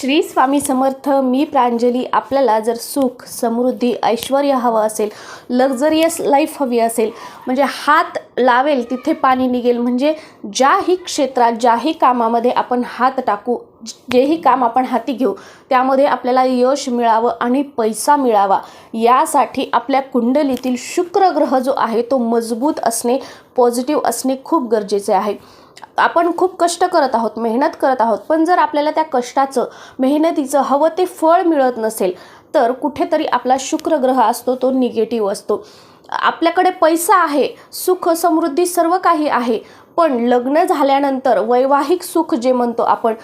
श्री स्वामी समर्थ मी प्रांजली. आपल्याला जर सुख समृद्धी ऐश्वर हवं असेल लक्झरियस लाईफ हवी असेल म्हणजे हात लावेल तिथे पाणी निघेल. म्हणजे ज्याही क्षेत्रात ज्याही कामामध्ये आपण हात टाकू जेही काम आपण हाती घेऊ त्यामध्ये आपल्याला यश मिळावं आणि पैसा मिळावा. यासाठी आपल्या कुंडलीतील शुक्र ग्रह जो आहे तो मजबूत असणे पॉझिटिव्ह असणे खूप गरजेचे आहे. आपण खूप कष्ट करत आहोत मेहनत करत आहोत पण जर आपल्याला त्या कष्टाचं मेहनतीचं हवं ते फळ मिळत नसेल तर कुठेतरी आपला शुक्र ग्रह असतो तो निगेटिव्ह असतो. आपल्याकडे पैसा आहे सुख समृद्धी सर्व काही आहे पण लग्न झाल्यानंतर वैवाहिक सुख जे म्हणतो आपण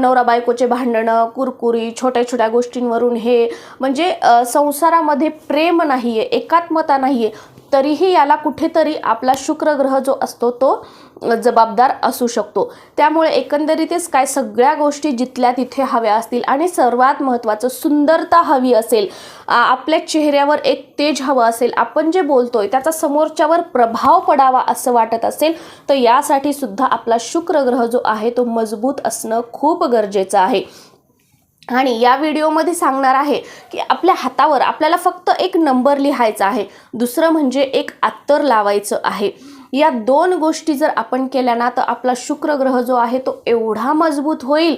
नवरा बायकोचे भांडणं कुरकुरी छोट्या छोट्या गोष्टींवरून हे म्हणजे संसारामध्ये प्रेम नाही आहे एकात्मता नाही आहे तरीही याला कुठेतरी आपला शुक्र ग्रह जो असतो तो जबाबदार असू शकतो. त्यामुळे एकंदरीतच काय सगळ्या गोष्टी जिथल्या तिथे हव्या असतील आणि सर्वात महत्त्वाचं सुंदरता हवी असेल आपल्या चेहऱ्यावर एक तेज हवं असेल आपण जे बोलतोय त्याचा समोरच्यावर प्रभाव पडावा असं वाटत असेल तर यासाठी सुद्धा आपला शुक्र ग्रह जो आहे तो मजबूत असणं खूप गरजेचं आहे. आणि या व्हिडिओमध्ये सांगणार आहे की आपल्या हातावर आपल्याला फक्त एक नंबर लिहायचा आहे. दुसरं म्हणजे एक अत्तर लावायचं आहे. या दोन गोष्टी जर आपण केल्या ना तर आपला शुक्र ग्रह जो आहे तो एवढा मजबूत होईल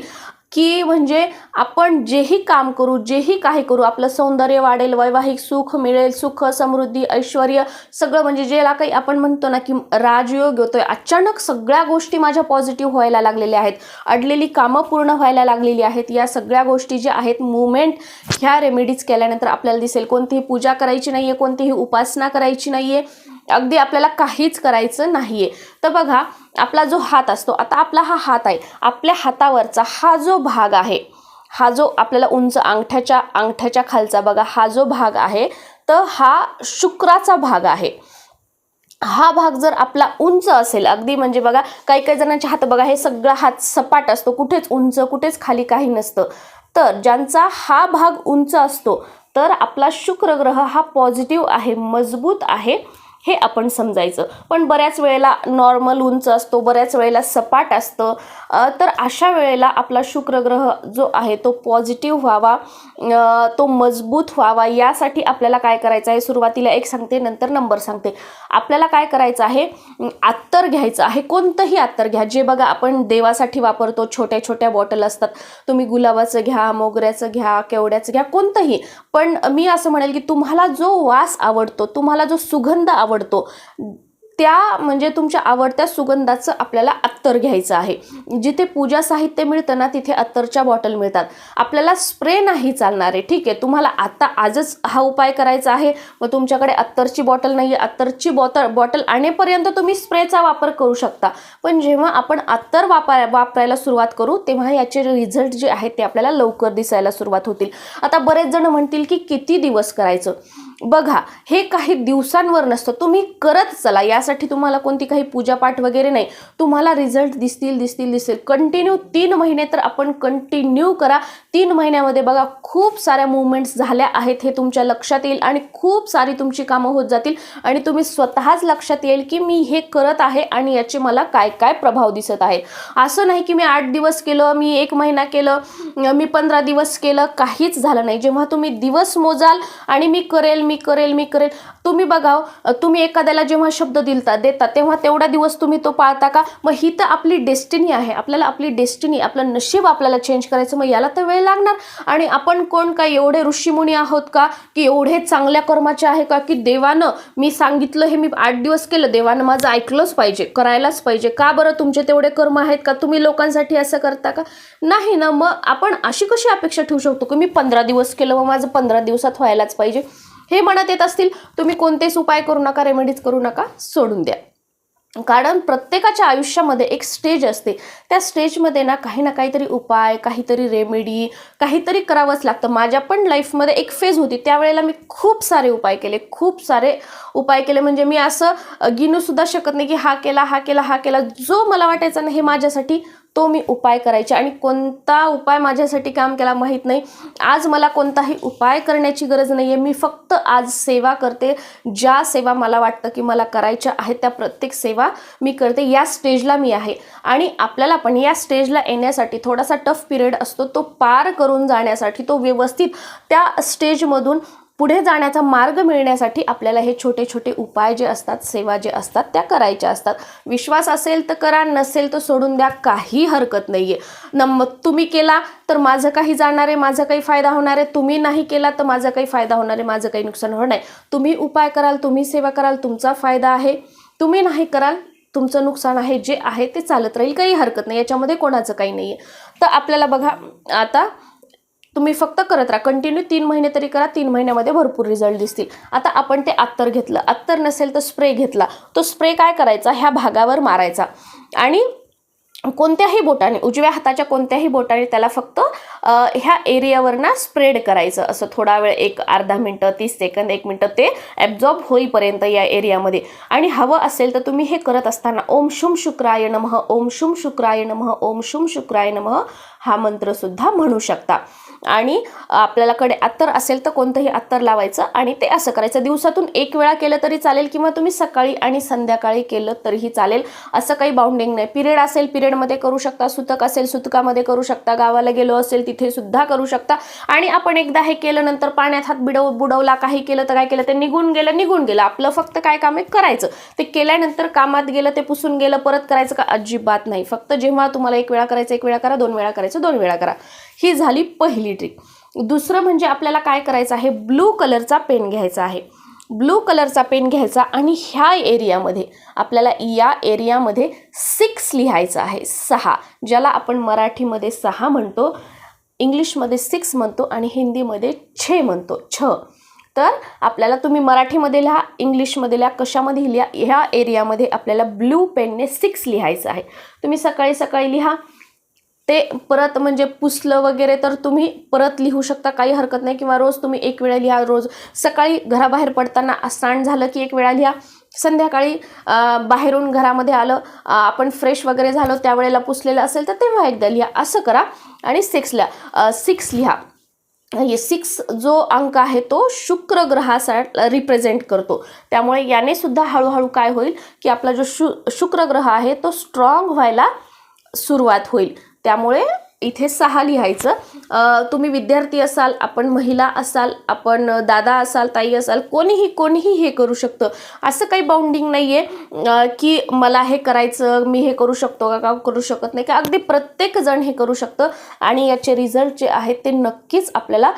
की म्हणजे आपण जेही काम करू जेही काही करू आपलं सौंदर्य वाढेल वैवाहिक सुख मिळेल सुख समृद्धी ऐश्वर सगळं म्हणजे ज्याला काही आपण म्हणतो ना की राजयोग होतोय अचानक सगळ्या गोष्टी माझ्या पॉझिटिव्ह व्हायला लागलेल्या आहेत. अडलेली कामं पूर्ण व्हायला लागलेली आहेत. या सगळ्या गोष्टी ज्या आहेत मुवमेंट ह्या रेमेडीज केल्यानंतर आपल्याला दिसेल. कोणतीही पूजा करायची नाही आहे कोणतीही उपासना करायची नाही आहे अगदी आपल्याला काहीच करायचं नाही आहे तर बघा आपला जो हात असतो आता आपला हा हात आहे. आपल्या हातावरचा हा जो भाग आहे हा जो आपल्याला उंच अंगठ्याच्या अंगठ्याच्या खालचा बघा हा जो भाग आहे तर हा शुक्राचा भाग आहे. हा भाग जर आपला उंच असेल अगदी म्हणजे बघा काही काही जणांचे हात बघा हे सगळा हात सपाट असतो कुठेच उंच कुठेच खाली काही नसतं. तर ज्यांचा हा भाग उंच असतो तर आपला शुक्र ग्रह हा पॉझिटिव्ह आहे मजबूत आहे. हे आपण समजायचं. पण बऱ्याच वेळेला नॉर्मल उंच असतो बऱ्याच वेळेला सपाट असतं. तर अशा वेळेला आपला शुक्र ग्रह जो आहे तो पॉझिटिव्ह व्हावा तो मजबूत व्हावा यासाठी आपल्याला काय करायचं आहे? सुरुवातीला एक सांगते नंतर नंबर सांगते. आपल्याला काय करायचं आहे? आत्तर अत्तर घ्यायचं आहे. कोणतंही अत्तर घ्या. जे बघा आपण देवासाठी वापरतो छोट्या छोट्या बॉटल असतात. तुम्ही गुलाबाचं घ्या मोगऱ्याचं घ्या केवड्याचं घ्या कोणतंही. पण मी असं म्हणेल की तुम्हाला जो वास आवडतो तुम्हाला जो सुगंध आवडतो त्या म्हणजे तुमच्या आवडत्या सुगंधाचं आपल्याला अत्तर घ्यायचं आहे. जिथे पूजा साहित्य मिळतं ना तिथे अत्तरच्या बॉटल मिळतात. आपल्याला स्प्रे नाही चालणार आहे ठीक आहे. तुम्हाला आता आजच हा उपाय करायचा आहे. मग तुमच्याकडे अत्तरची बॉटल नाही आहे अत्तरची बॉटल बॉटल आणेपर्यंत तुम्ही स्प्रेचा वापर करू शकता. पण जेव्हा आपण अत्तर वापर वापरायला सुरुवात करू तेव्हा याचे रिझल्ट जे आहेत ते आपल्याला लवकर दिसायला सुरुवात होतील. आता बरेच जण म्हणतील की किती दिवस करायचं? बघा हे काही दिवसांवर नसतं. तुम्ही करत चला. यासाठी तुम्हाला कोणती काही पूजापाठ वगैरे नाही. तुम्हाला रिझल्ट दिसतील दिसतील दिसतील. कंटिन्यू तीन महिने तर आपण कंटिन्यू करा. तीन महिन्यामध्ये बघा खूप साऱ्या मुवमेंट्स झाल्या आहेत हे तुमच्या लक्षात येईल आणि खूप सारी तुमची कामं होत जातील. आणि तुम्ही स्वतःच लक्षात येईल की मी हे करत आहे आणि याचे मला काय काय प्रभाव दिसत आहे. असं नाही की मी आठ दिवस केलं मी एक महिना केलं मी पंधरा दिवस केलं. काहीच झालं नाही. जेव्हा तुम्ही दिवस मोजाल आणि मी करेल मी करेल मी करेल. तुम्ही बघाव हो, तुम्ही एखाद्याला जेव्हा शब्द दिलता देता तेव्हा तेवढा दिवस तुम्ही तो पाळता का? मग ही तर आपली डेस्टिनी आहे. आपल्याला आपली डेस्टिनी आपलं नशीब आपल्याला चेंज करायचं मग याला तर वेळ लागणार. आणि आपण कोण काय एवढे ऋषीमुनी आहोत का? की एवढे चांगल्या कर्माचे आहे का? की देवानं मी सांगितलं हे मी आठ दिवस केलं देवानं माझं ऐकलंच पाहिजे करायलाच पाहिजे. का बरं तुमचे तेवढे कर्म आहेत का? तुम्ही लोकांसाठी असं करता का? नाही ना मग आपण अशी कशी अपेक्षा ठेवू शकतो की मी पंधरा दिवस केलं मग माझं पंधरा दिवसात व्हायलाच पाहिजे? हे म्हणत येत असतील तुम्ही कोणतेच उपाय करू नका रेमेडीज करू नका सोडून द्या. कारण प्रत्येकाच्या आयुष्यामध्ये एक स्टेज असते. त्या स्टेजमध्ये ना काही ना काहीतरी उपाय काहीतरी रेमेडी काहीतरी करावंच लागतं. माझ्या पण लाईफमध्ये एक फेज होती. त्यावेळेला मी खूप सारे उपाय केले. खूप सारे उपाय केले. म्हणजे मी असं गिनूसुद्धा शकत नाही की हा केला हा केला हा केला. जो मला वाटायचा ना हे माझ्यासाठी तो मी उपाय करायचे आणि कोणता उपाय माझ्यासाठी काम केला माहीत नाही. आज मला कोणताही उपाय करण्याची गरज नाही आहे मी फक्त आज सेवा करते. ज्या सेवा मला वाटतं की मला करायच्या आहेत त्या प्रत्येक सेवा मी करते. या स्टेजला मी आहे. आणि आपल्याला पण या स्टेजला येण्यासाठी थोडासा टफ पिरियड असतो. तो पार करून जाण्यासाठी तो व्यवस्थित त्या स्टेजमधून पुढे जाण्याचा मार्ग मिळण्यासाठी आपल्याला हे छोटे छोटे उपाय जे असतात सेवा जे असतात त्या करायच्या असतात. विश्वास असेल तर करा नसेल तर सोडून द्या काही हरकत नाही आहे नम तुम्ही केला तर माझं काही जाणार आहे माझा काही फायदा होणार आहे. तुम्ही नाही केला तर माझा काही फायदा होणार आहे माझं काही नुकसान होणार नाही. तुम्ही उपाय कराल तुम्ही सेवा कराल तुमचा फायदा आहे. तुम्ही नाही कराल तुमचं नुकसान आहे जे आहे ते चालत राहील काही हरकत नाही. याच्यामध्ये कोणाचं काही नाही आहे तर आपल्याला बघा आता तुम्ही फक्त करत राहा. कंटिन्यू तीन महिने तरी करा तीन महिन्यामध्ये भरपूर रिझल्ट दिसतील. आता आपण ते अत्तर घेतलं. अत्तर नसेल तर स्प्रे घेतला. तो स्प्रे काय करायचा? ह्या भागावर मारायचा. आणि कोणत्याही बोटाने उजव्या हाताच्या कोणत्याही बोटाने त्याला फक्त ह्या एरियावर ना स्प्रेड करायचं. असं थोडा वेळ एक अर्धा मिनटं तीस सेकंद एक मिनटं ते ॲब्झॉर्ब होईपर्यंत या एरियामध्ये आणि हवं असेल तर तुम्ही हे करत असताना ओम शुम शुक्राय नमः ओम शुम शुक्राय नमः ओम शुम शुक्राय नमः हा मंत्रसुद्धा म्हणू शकता. आणि आपल्यालाकडे अत्तर असेल तर कोणतंही अत्तर लावायचं आणि ते असं करायचं. दिवसातून एक वेळा केलं तरी चालेल किंवा तुम्ही सकाळी आणि संध्याकाळी केलं तरीही चालेल. असं काही बाउंडिंग नाही. पिरियड असेल पिरियडमध्ये करू शकता. सुतक असेल सुतकामध्ये करू शकता. गावाला गेलो असेल तिथे सुद्धा करू शकता. आणि आपण एकदा हे केलं नंतर पाण्यात हात बिडव बुडवला काही केलं तर काय केलं? ते निघून गेलं निघून गेलं. आपलं फक्त काय काम आहे? करायचं. ते केल्यानंतर कामात गेलं ते पुसून गेलं परत करायचं का? अजिबात नाही. फक्त जेव्हा तुम्हाला एक वेळा करायचं एक वेळा करा दोन वेळा करायचं दोन वेळा करा. ही झाली पहिली ट्रिक दुसरं म्हणजे आपल्याला काय करायचं आहे? ब्लू कलरचा पेन घ्यायचा आहे. ब्लू कलरचा पेन घ्यायचा आणि ह्या एरियामध्ये आपल्याला या एरियामध्ये सिक्स लिहायचं आहे. सहा. ज्याला आपण मराठीमध्ये सहा म्हणतो इंग्लिशमध्ये सिक्स म्हणतो आणि हिंदीमध्ये छे म्हणतो. छ. तर आपल्याला तुम्ही मराठीमध्ये लिहा इंग्लिशमध्ये लिहा कशामध्ये लिहा ह्या एरियामध्ये आपल्याला ब्लू पेनने सिक्स लिहायचं आहे. तुम्ही सकाळी सकाळी लिहा. ते परत म्हणजे पुसलं वगैरे तर तुम्ही परत लिहू शकता काही हरकत नाही. किंवा रोज तुम्ही एक वेळा लिहा रोज सकाळी घराबाहेर पडताना स्नान झालं की एक वेळा लिहा. संध्याकाळी बाहेरून घरामध्ये आलं आपण फ्रेश वगैरे झालो त्यावेळेला पुसलेलं असेल तर तेव्हा एकदा लिहा. असं करा आणि सिक्स लिहा. सिक्स लिहा. हे सिक्स जो अंक आहे तो शुक्र ग्रहासा रिप्रेझेंट करतो. त्यामुळे याने सुद्धा हळूहळू काय होईल की आपला जो शु शुक्र ग्रह आहे तो स्ट्रॉंग व्हायला सुरुवात होईल. त्यामुळे इथे सहा लिहायचं. तुम्ही विद्यार्थी असाल आपण महिला असाल आपण दादा असाल ताई असाल कोणीही कोणीही हे करू शकतं. असं काही बाउंडिंग नाही आहे की मला हे करायचं मी हे करू शकतो का का करू शकत नाही का अगदी प्रत्येकजण हे करू शकतं. आणि याचे रिझल्ट जे आहेत ते नक्कीच आपल्याला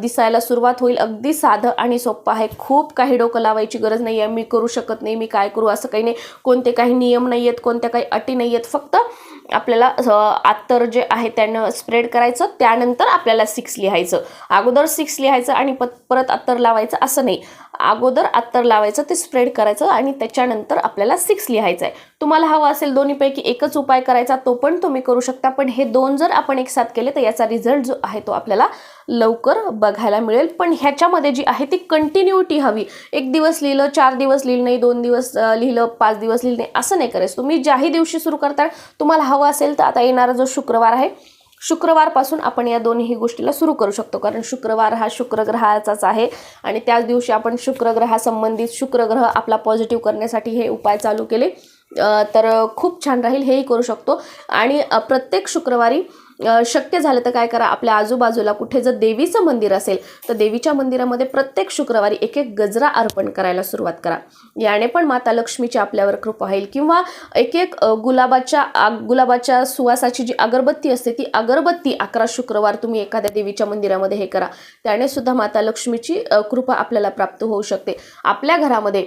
दिसायला सुरुवात होईल. अगदी साधं आणि सोपं आहे. खूप काही डोकं लावायची गरज नाही आहे मी करू शकत नाही मी काय करू असं काही नाही. कोणते काही नियम नाही आहेत कोणत्या काही अटी नाही आहेत फक्त आपल्याला आत्तर अत्तर जे आहे त्यानं स्प्रेड करायचं त्यानंतर आपल्याला सिक्स लिहायचं. अगोदर सिक्स लिहायचं आणि पत परत अत्तर लावायचं असं नाही. अगोदर अत्तर लावायचं ते स्प्रेड करायचं आणि त्याच्यानंतर आपल्याला सिक्स लिहायचं आहे तुम्हाला हवं असेल दोन्हीपैकी एकच उपाय करायचा तो पण तुम्ही करू शकता. पण हे दोन जर आपण एक साथ केले तर याचा रिझल्ट जो आहे तो आपल्याला लवकर बघायला मिळेल. पण ह्याच्यामध्ये जी आहे ती कंटिन्युटी हवी. एक दिवस लिहिलं चार दिवस लिहिलं नाही दोन दिवस लिहिलं पाच दिवस लिहिलं नाही असं नाही करायचं. तुम्ही ज्याही दिवशी सुरू करता तुम्हाला हवं असेल तर आता येणारा जो शुक्रवार आहे शुक्रवारपासून आपण या दोन्ही गोष्टीला सुरू करू शकतो. कारण शुक्रवार हा शुक्रग्रहाचाच आहे आणि त्याच दिवशी आपण शुक्रग्रहासंबंधित शुक्रग्रह आपला पॉझिटिव्ह करण्यासाठी हे उपाय चालू केले. तर खूप छान राहील हेही करू शकतो. आणि प्रत्येक शुक्रवारी शक्य झालं तर काय करा आपल्या आजूबाजूला कुठे जर देवीचं मंदिर असेल तर देवीच्या मंदिरामध्ये प्रत्येक शुक्रवारी एक एक गजरा अर्पण करायला सुरुवात करा. याने पण माता लक्ष्मीची आपल्यावर कृपा होईल. किंवा एक एक गुलाबाच्या आग गुलाबाच्या सुवासाची जी अगरबत्ती असते ती अगरबत्ती अकरा शुक्रवार तुम्ही एखाद्या देवीच्या मंदिरामध्ये हे करा. त्याने सुद्धा माता लक्ष्मीची कृपा आपल्याला प्राप्त होऊ शकते. आपल्या घरामध्ये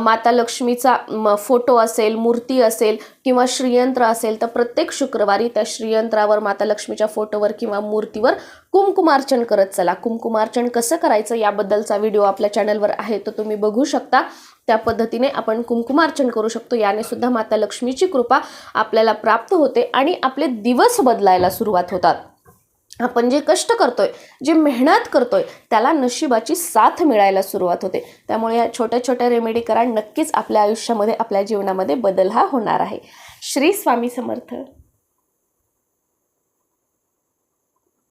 माता लक्ष्मीचा म, फोटो असेल मूर्ती असेल किंवा श्रीयंत्र असेल तर प्रत्येक शुक्रवारी त्या श्रीयंत्रावर माता माता लक्ष्मीच्या फोटोवर किंवा मूर्तीवर कुमकुमार्चन करत चला. कुंकुमार्चन कसं करायचं याबद्दलचा व्हिडिओ आपल्या चॅनलवर आहे तो तुम्ही बघू शकता. त्या पद्धतीने आपण कुमकुमार्चन करू शकतो. याने सुद्धा माता लक्ष्मीची कृपा आपल्याला प्राप्त होते आणि आपले दिवस बदलायला सुरुवात होतात. आपण जे कष्ट करतोय जे मेहनत करतोय त्याला नशिबाची साथ मिळायला सुरुवात होते. त्यामुळे या छोट्या छोट्या रेमेडी करा नक्कीच आपल्या आयुष्यामध्ये आपल्या जीवनामध्ये बदल हा होणार आहे. श्री स्वामी समर्थ.